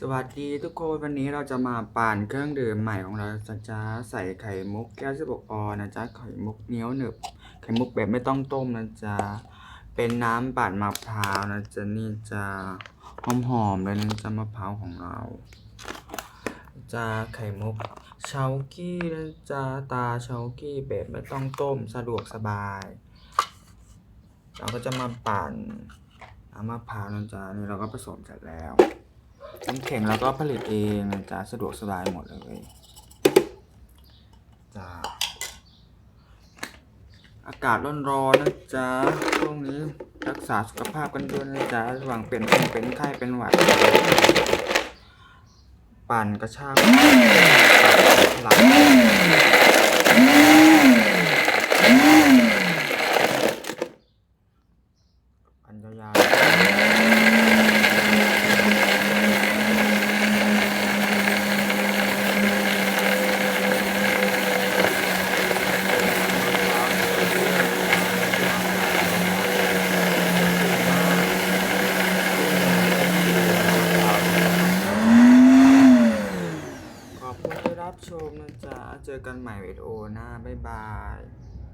สวัสดีทุกคนวันนี้เราจะมาปั่นเครื่องดื่มใหม่ของเราจะจ้าใส่ไข่มุกแก้วสิบกออนนะจ๊ะไข่มุกเหนียวหนึบไข่มุกแบบไม่ต้องต้มนะจ๊ะเป็นน้ำปั่นมะพร้าวนะจ๊ะนี่จะหอมๆเลยนะจ๊ะมะพร้าวของเราจะไข่มุกเชากี้นะจ๊ะตาเชากี้แบบไม่ต้องต้มสะดวกสบาย เราก็จะมาปั่นน้ำมะพร้าวนะจ๊ะนี่เราก็ผสมเสร็จแล้ว น้ำแข็งแล้วก็ผลิตเองนะจ๊ะสะดวกสบายหมดเลยจ้าอากาศร้อนๆนะจ๊ะช่วงนี้รักษาสุขภาพกันด้วยนะจ๊ะระหว่างเป็นเป็นเป็นไข้เป็นหวัด ปั่นกระชากหลังปั่นยาวๆ ขอบคุณที่รับชมนะจ๊ะ เจอกันใหม่วิดีโอหน้า บ๊ายบาย